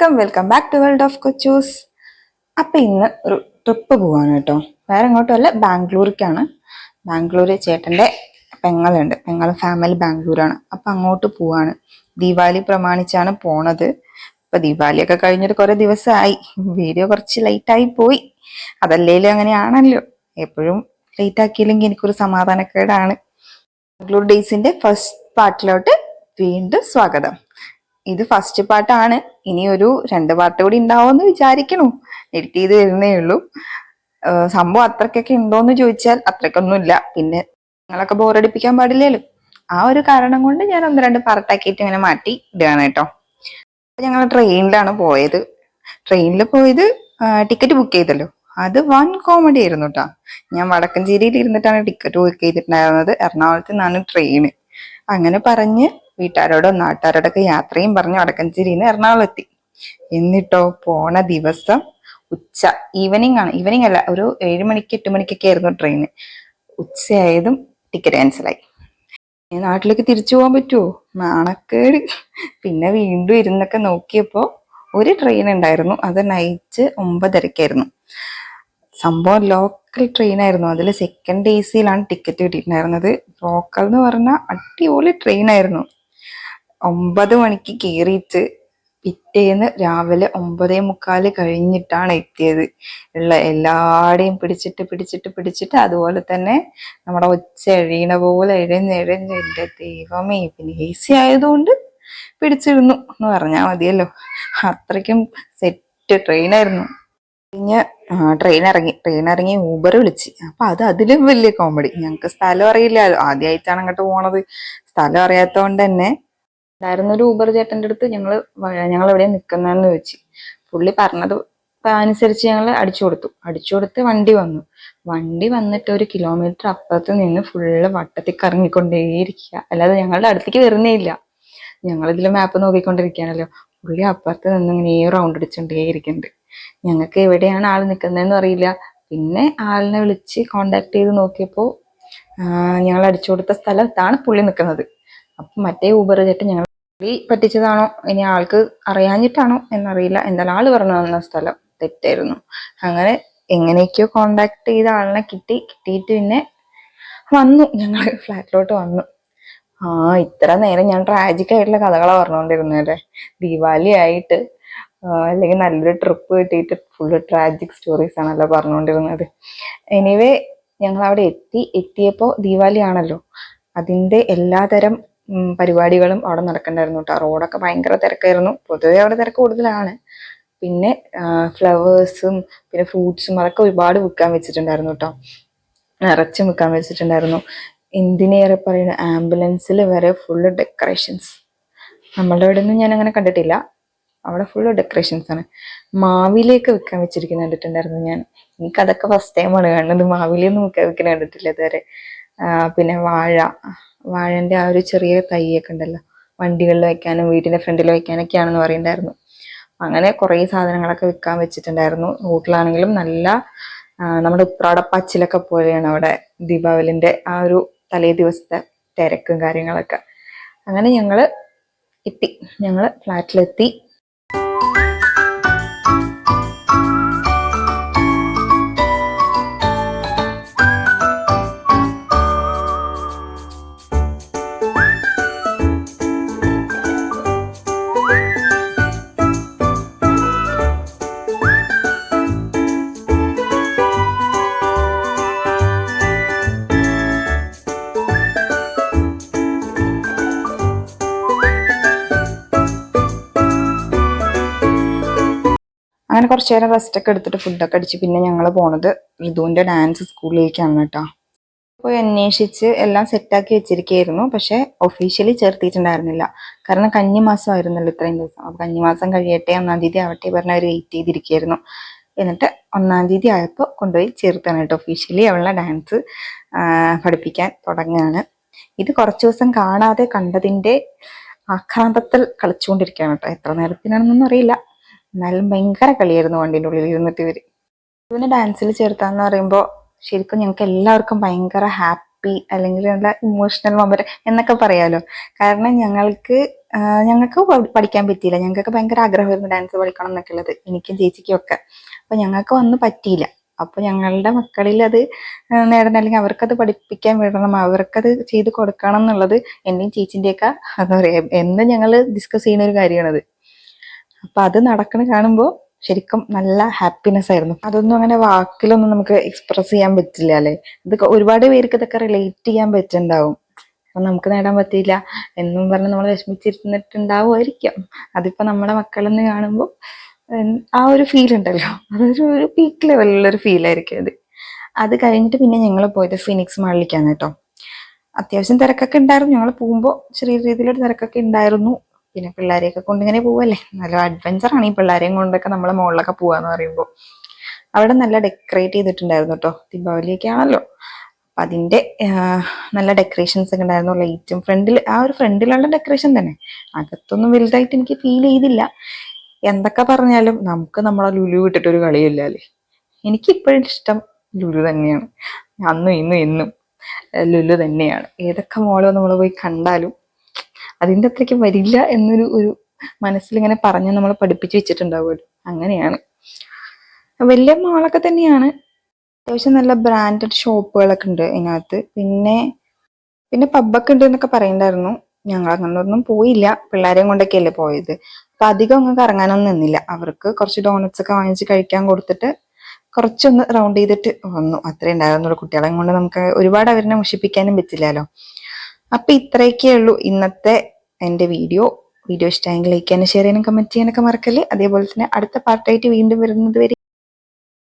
വണക്കം. Welcome back to world of Kochus. അപ്പൊ ഇന്ന് ഒരു ട്രിപ്പ് പോവാണ് കേട്ടോ. വേറെ എങ്ങോട്ടും അല്ല ബാംഗ്ലൂർക്കാണ്. ബാംഗ്ലൂർ ചേട്ടന്റെ പെങ്ങളുണ്ട്. പെങ്ങൾ ഫാമിലി ബാംഗ്ലൂരാണ്. അപ്പൊ അങ്ങോട്ട് പോവാണ്. ദീപാവലി പ്രമാണിച്ചാണ് പോണത്. ഇപ്പൊ ദീപാവലിയൊക്കെ കഴിഞ്ഞിട്ട് കുറെ ദിവസമായി വീഡിയോ കുറച്ച് ലേറ്റ് ആയി പോയി. അതല്ലേലും അങ്ങനെയാണല്ലോ. എപ്പോഴും ലേറ്റ് ആക്കിയില്ലെങ്കിൽ എനിക്കൊരു സമാധാനക്കേടാണ്. ബാംഗ്ലൂർ ഡേയ്സിന്റെ ഫസ്റ്റ് പാർട്ടിലോട്ട് വീണ്ടും സ്വാഗതം. ഇത് ഫസ്റ്റ് പാട്ടാണ്. ഇനി ഒരു രണ്ട് പാട്ട് കൂടി ഉണ്ടാവുമെന്ന് വിചാരിക്കണു. എഡിറ്റ് ചെയ്ത് വരുന്നേ ഉള്ളൂ. സംഭവം അത്രക്കൊക്കെ ഉണ്ടോന്ന് ചോദിച്ചാൽ അത്രക്കൊന്നുമില്ല. പിന്നെ നിങ്ങളൊക്കെ ബോറടിപ്പിക്കാൻ പാടില്ലല്ലോ ആ ഒരു കാരണം കൊണ്ട് ഞാൻ ഒന്ന് രണ്ട് പാർട്ടാക്കിയിട്ട് ഇങ്ങനെ മാറ്റി ഇടുകയാണ് കേട്ടോ. ഞങ്ങൾ ട്രെയിനിലാണ് പോയത്. ട്രെയിനിൽ പോയത് ടിക്കറ്റ് ബുക്ക് ചെയ്തല്ലോ. അത് വൺ കോമഡി ആയിരുന്നു കേട്ടോ ഞാൻ വടക്കഞ്ചേരിയിൽ ഇരുന്നിട്ടാണ് ടിക്കറ്റ് ബുക്ക് ചെയ്തിട്ടുണ്ടായിരുന്നത്. എറണാകുളത്ത് നിന്നാണ് ട്രെയിന് അങ്ങനെ പറഞ്ഞ് വീട്ടുകാരോടും നാട്ടുകാരോടൊക്കെ യാത്രയും പറഞ്ഞു വടക്കഞ്ചേരിന്ന് നിന്ന് എറണാകുളം എത്തി എന്നിട്ടോ പോണ ദിവസം ഉച്ച ഈവനിങ് ആണ്. ഈവനിങ് അല്ല ഒരു ഏഴ് മണിക്ക് എട്ട് മണിക്കൊക്കെ ആയിരുന്നു ട്രെയിന് ഉച്ചയായതും ടിക്കറ്റ് ക്യാൻസലായി നാട്ടിലേക്ക് തിരിച്ചു പോകാൻ പറ്റുമോ നാണക്കേട്. പിന്നെ വീണ്ടും ഇരുന്നൊക്കെ നോക്കിയപ്പോ ഒരു ട്രെയിൻ ഉണ്ടായിരുന്നു. അത് നൈറ്റ് ഒമ്പതരക്കായിരുന്നു. സംഭവം ലോക്കൽ ട്രെയിൻ ആയിരുന്നു. അതിൽ സെക്കൻഡ് എ സിയിലാണ് ടിക്കറ്റ് കിട്ടിയിട്ടുണ്ടായിരുന്നത്. ലോക്കൽ എന്ന് പറഞ്ഞാൽ അടിപൊളി ട്രെയിൻ ആയിരുന്നു. ഒമ്പത് മണിക്ക് കയറിയിട്ട് പിറ്റേന്ന് രാവിലെ ഒമ്പതേ മുക്കാൽ കഴിഞ്ഞിട്ടാണ് എത്തിയത്. ഉള്ള എല്ലാടെയും പിടിച്ചിട്ട് പിടിച്ചിട്ട് പിടിച്ചിട്ട് അതുപോലെ തന്നെ നമ്മുടെ ഒച്ച എഴിയണ പോലെ എഴഞ്ഞ് എഴഞ്ഞ് എന്റെ ദൈവമേ പിന്നെ എ സി ആയതുകൊണ്ട് പിടിച്ചിരുന്നു എന്ന് പറഞ്ഞാൽ മതിയല്ലോ. അത്രയ്ക്കും സെറ്റ് ട്രെയിനായിരുന്നു കഴിഞ്ഞ് ട്രെയിൻ ഇറങ്ങി. ട്രെയിൻ ഇറങ്ങി ഊബർ വിളിച്ച്. അപ്പൊ അത് അതിലും വലിയ കോമഡി ഞങ്ങൾക്ക് സ്ഥലം അറിയില്ല ആദ്യമായിട്ടാണ് അങ്ങോട്ട് പോണത്. സ്ഥലം അറിയാത്തതുകൊണ്ട് തന്നെ ഉണ്ടായിരുന്ന ഒരു ഊബർ ചേട്ടന്റെ അടുത്ത് ഞങ്ങൾ ഞങ്ങൾ എവിടെ നിൽക്കുന്നതെന്ന് ചോദിച്ചു. പുള്ളി പറഞ്ഞത് അനുസരിച്ച് ഞങ്ങൾ അടിച്ചു കൊടുത്തു. അടിച്ചു കൊടുത്ത് വണ്ടി വന്നു. വണ്ടി വന്നിട്ട് ഒരു കിലോമീറ്റർ അപ്പുറത്ത് നിന്ന് ഫുള്ള് വട്ടത്തിൽ കറങ്ങിക്കൊണ്ടേയിരിക്കുക. അല്ലാതെ ഞങ്ങളുടെ അടുത്തേക്ക് വരുന്നേ ഇല്ല. ഞങ്ങൾ ഇതിൽ മാപ്പ് നോക്കിക്കൊണ്ടിരിക്കുകയാണല്ലോ. പുള്ളി അപ്പുറത്ത് നിന്ന് ഇങ്ങനെ റൗണ്ട് അടിച്ചുകൊണ്ടേയിരിക്കുന്നുണ്ട് ഞങ്ങൾക്ക് എവിടെയാണ് ആൾ നിൽക്കുന്നതെന്ന് അറിയില്ല. പിന്നെ ആളിനെ വിളിച്ച് കോണ്ടാക്ട് ചെയ്ത് നോക്കിയപ്പോൾ ഞങ്ങൾ അടിച്ചു കൊടുത്ത സ്ഥലത്താണ് പുള്ളി നിൽക്കുന്നത് അപ്പം മറ്റേ ഊബർ ചേട്ടൻ ഞങ്ങൾ പുള്ളി പറ്റിച്ചതാണോ? ഇനി ആൾക്ക് അറിയാഞ്ഞിട്ടാണോ എന്നറിയില്ല. എന്തായാലും ആൾ പറഞ്ഞു തന്ന സ്ഥലം തെറ്റായിരുന്നു. അങ്ങനെ എങ്ങനെയൊക്കെയോ കോണ്ടാക്ട് ചെയ്ത ആളിനെ കിട്ടി. കിട്ടിയിട്ട് പിന്നെ വന്നു. ഞങ്ങൾ ഫ്ലാറ്റിലോട്ട് വന്നു. ആ ഇത്ര നേരം ഞാൻ ട്രാജിക് ആയിട്ടുള്ള കഥകളാണ് പറഞ്ഞുകൊണ്ടിരുന്നത് ദീപാവലി ആയിട്ട് അല്ലെങ്കിൽ നല്ലൊരു ട്രിപ്പ് കിട്ടിയിട്ട് ഫുള്ള് ട്രാജിക് സ്റ്റോറീസ് ആണല്ലോ പറഞ്ഞുകൊണ്ടിരുന്നത് എനിവേ ഞങ്ങൾ അവിടെ എത്തി. എത്തിയപ്പോ ദീപാവലി ആണല്ലോ. അതിന്റെ എല്ലാതരം പരിപാടികളും അവിടെ നടക്കണ്ടായിരുന്നു കേട്ടോ റോഡൊക്കെ ഭയങ്കര തിരക്കായിരുന്നു. പൊതുവെ അവിടെ തിരക്ക് കൂടുതലാണ്. പിന്നെ ഫ്ലവേഴ്സും പിന്നെ ഫ്രൂട്ട്സും അതൊക്കെ ഒരുപാട് വിൽക്കാൻ വെച്ചിട്ടുണ്ടായിരുന്നു കേട്ടോ നിറച്ചും വിൽക്കാൻ വെച്ചിട്ടുണ്ടായിരുന്നു. എന്തിനേറെ പറയുന്ന ആംബുലൻസിൽ വരെ ഫുള്ള് ഡെക്കറേഷൻസ് നമ്മളുടെ ഇവിടെ ഒന്നും ഞാൻ അങ്ങനെ കണ്ടിട്ടില്ല. അവിടെ ഫുള്ള് ഡെക്കറേഷൻസ് ആണ്. മാവിലേക്ക് വിൽക്കാൻ വെച്ചിരിക്കുന്ന കണ്ടിട്ടുണ്ടായിരുന്നു ഞാൻ. എനിക്കതൊക്കെ ഫസ്റ്റ് ടൈമാണ് കാണുന്നത്. മാവിലൊന്നും വിൽക്കാൻ വെക്കുന്ന കണ്ടിട്ടില്ല ഇതുവരെ. പിന്നെ വാഴ. വാഴന്റെ ആ ഒരു ചെറിയ തൈയൊക്കെ ഉണ്ടല്ലോ. വണ്ടികളിൽ വെക്കാനും വീടിന്റെ ഫ്രണ്ടിൽ വെക്കാനൊക്കെയാണെന്ന് പറയുന്നുണ്ടായിരുന്നു. അങ്ങനെ കുറേ സാധനങ്ങളൊക്കെ വിൽക്കാൻ വെച്ചിട്ടുണ്ടായിരുന്നു. റൂട്ടിലാണെങ്കിലും നല്ല നമ്മുടെ നമ്മുടെ ഉത്രാടപ്പാച്ചിലൊക്കെ പോലെയാണ് അവിടെ ദീപാവലിന്റെ ആ ഒരു തലേ ദിവസത്തെ തിരക്കും കാര്യങ്ങളൊക്കെ. അങ്ങനെ ഞങ്ങൾ എത്തി. ഞങ്ങൾ ഫ്ലാറ്റിലെത്തി. അങ്ങനെ കുറച്ചു നേരം റെസ്റ്റ് ഒക്കെ എടുത്തിട്ട് ഫുഡൊക്കെ അടിച്ച് പിന്നെ ഞങ്ങൾ പോണത് ഋതുവിന്റെ ഡാൻസ് സ്കൂളിലേക്കാണ് കേട്ടോ. പോയി അന്വേഷിച്ച് എല്ലാം സെറ്റാക്കി വെച്ചിരിക്കുകയായിരുന്നു പക്ഷെ ഒഫീഷ്യലി ചേർത്തിയിട്ടുണ്ടായിരുന്നില്ല കാരണം കന്നിമാസം ആയിരുന്നല്ലോ ഇത്രയും ദിവസം. അപ്പൊ കന്നിമാസം കഴിയട്ടെ ഒന്നാം തീയതി ആവട്ടെ പറഞ്ഞ് അവർ വെയിറ്റ് ചെയ്തിരിക്കുകയായിരുന്നു എന്നിട്ട് ഒന്നാം തീയതി ആയപ്പോൾ കൊണ്ടുപോയി ചേർത്താണ് കേട്ടോ. ഒഫീഷ്യലി അവളുടെ ഡാൻസ് പഠിപ്പിക്കാൻ തുടങ്ങുകയാണ് ഇത് കുറച്ച് ദിവസം കാണാതെ കണ്ടതിന്റെ ആക്രാന്തത്തിൽ കളിച്ചുകൊണ്ടിരിക്കുകയാണ് കേട്ടോ. എത്ര നേരത്തിനാണെന്നൊന്നും അറിയില്ല. എന്നാലും ഭയങ്കര കളിയായിരുന്നു വണ്ടിന്റെ ഉള്ളിൽ ഇരുന്നിട്ട് ഇവർ. ഇവന് ഡാൻസിൽ ചേർത്താന്ന് പറയുമ്പോൾ ശരിക്കും ഞങ്ങൾക്ക് എല്ലാവർക്കും ഭയങ്കര ഹാപ്പി അല്ലെങ്കിൽ നല്ല ഇമോഷണൽ മൊമെന്റ് എന്നൊക്കെ പറയാലോ. കാരണം ഞങ്ങൾക്ക് ഞങ്ങൾക്ക് പഠിക്കാൻ പറ്റിയില്ല. ഞങ്ങൾക്ക് ഭയങ്കര ആഗ്രഹമായിരുന്നു ഡാൻസ് പഠിക്കണം എന്നൊക്കെ ഉള്ളത്. എനിക്കും ചേച്ചിക്കും ഒക്കെ. അപ്പൊ ഞങ്ങൾക്ക് വന്ന് പറ്റിയില്ല. അപ്പൊ ഞങ്ങളുടെ മക്കളിൽ അത് നേടണം. അല്ലെങ്കിൽ അവർക്കത് പഠിപ്പിക്കാൻ വിടണം. അവർക്കത് ചെയ്ത് കൊടുക്കണം എന്നുള്ളത് എന്റെയും ചേച്ചിന്റെയൊക്കെ എന്താ പറയാ എന്ന് ഞങ്ങൾ ഡിസ്കസ് ചെയ്യുന്ന ഒരു കാര്യമാണത്. അപ്പൊ അത് നടക്കണ കാണുമ്പോൾ ശരിക്കും നല്ല ഹാപ്പിനെസ് ആയിരുന്നു. അതൊന്നും അങ്ങനെ വാക്കിലൊന്നും നമുക്ക് എക്സ്പ്രസ് ചെയ്യാൻ പറ്റില്ല അല്ലെ? ഇത് ഒരുപാട് പേർക്ക് ഇതൊക്കെ റിലേറ്റ് ചെയ്യാൻ പറ്റുന്നുണ്ടാവും. അപ്പൊ നമുക്ക് നേടാൻ പറ്റിയില്ല. എന്നും പറഞ്ഞ് നമ്മൾ വിഷമിച്ചിരുന്നിട്ടുണ്ടാവുമായിരിക്കാം. അതിപ്പോ നമ്മുടെ മക്കളെന്ന് കാണുമ്പോൾ ആ ഒരു ഫീൽ ഉണ്ടല്ലോ. അതൊരു ഒരു പീക്ക് ലെവലിലുള്ള ഒരു ഫീൽ ആയിരിക്കും അത്. അത് കഴിഞ്ഞിട്ട് പിന്നെ ഞങ്ങൾ പോയത് ഫിനിക്സ് മാളിലേക്കാണ് കേട്ടോ. അത്യാവശ്യം തിരക്കൊക്കെ ഉണ്ടായിരുന്നു. ഞങ്ങൾ പോകുമ്പോൾ ചെറിയ രീതിയിലൊരു തിരക്കൊക്കെ ഉണ്ടായിരുന്നു. പിന്നെ പിള്ളേരെയൊക്കെ കൊണ്ട് ഇങ്ങനെ പോവല്ലേ? നല്ല അഡ്വഞ്ചർ ആണ് ഈ പിള്ളേരെയും കൊണ്ടൊക്കെ നമ്മളെ മുകളിലൊക്കെ പോവാന്ന് പറയുമ്പോൾ അവിടെ നല്ല ഡെക്കറേറ്റ് ചെയ്തിട്ടുണ്ടായിരുന്നു കേട്ടോ ദീപാവലിയൊക്കെ ആണല്ലോ. അപ്പൊ അതിന്റെ നല്ല ഡെക്കറേഷൻസ് ഒക്കെ ഉണ്ടായിരുന്നു. ലൈറ്റും ഫ്രണ്ടിൽ ആ ഒരു ഫ്രണ്ടിലുള്ള ഡെക്കറേഷൻ തന്നെ. അകത്തൊന്നും വലുതായിട്ട് എനിക്ക് ഫീൽ ചെയ്തില്ല. എന്തൊക്കെ പറഞ്ഞാലും നമുക്ക് നമ്മളെ ലുലു വിട്ടിട്ട് ഒരു കളിയില്ല അല്ലേ? എനിക്ക് ഇപ്പോഴും ഇഷ്ടം ലുലു തന്നെയാണ്. അന്നും ഇന്നും എന്നും ലുലു തന്നെയാണ്. ഏതൊക്കെ മോളോ നമ്മൾ പോയി കണ്ടാലും അതിന്റെ അത്രയ്ക്ക് വരില്ല എന്നൊരു ഒരു മനസ്സിൽ ഇങ്ങനെ പറഞ്ഞ് നമ്മളെ പഠിപ്പിച്ചു വെച്ചിട്ടുണ്ടാവുമല്ലോ അങ്ങനെയാണ്. വലിയ മാളൊക്കെ തന്നെയാണ്. അത്യാവശ്യം നല്ല ബ്രാൻഡഡ് ഷോപ്പുകളൊക്കെ ഉണ്ട് ഇതിനകത്ത് പിന്നെ പിന്നെ പബ്ബൊക്കെ ഉണ്ട് എന്നൊക്കെ പറയുന്നുണ്ടായിരുന്നു ഞങ്ങൾ അങ്ങനൊന്നും പോയില്ല. പിള്ളേരെയും കൊണ്ടൊക്കെ അല്ലേ പോയത്. അപ്പൊ അധികം അങ്ങ് കറങ്ങാനൊന്നും നിന്നില്ല. അവർക്ക് കുറച്ച് ഡോണറ്റ്സ് ഒക്കെ വാങ്ങിച്ച് കഴിക്കാൻ കൊടുത്തിട്ട് കുറച്ചൊന്ന് റൗണ്ട് ചെയ്തിട്ട് വന്നു. അത്രേ ഉണ്ടായിരുന്നുള്ളൂ കുട്ടികളെയും കൊണ്ട് നമുക്ക് ഒരുപാട് അവരെ മുഷിപ്പിക്കാനും പറ്റില്ലല്ലോ. അപ്പൊ ഇത്രയൊക്കെ ഉള്ളൂ ഇന്നത്തെ എന്റെ വീഡിയോ. വീഡിയോ ഇഷ്ടമെങ്കിൽ ലൈക്ക് ചെയ്യാനും ഷെയർ ചെയ്യാനും കമന്റ് ചെയ്യാനൊക്കെ മറക്കല്ലേ? അതേപോലെ തന്നെ അടുത്ത പാർട്ടായിട്ട് വീണ്ടും വരുന്നത് വരെ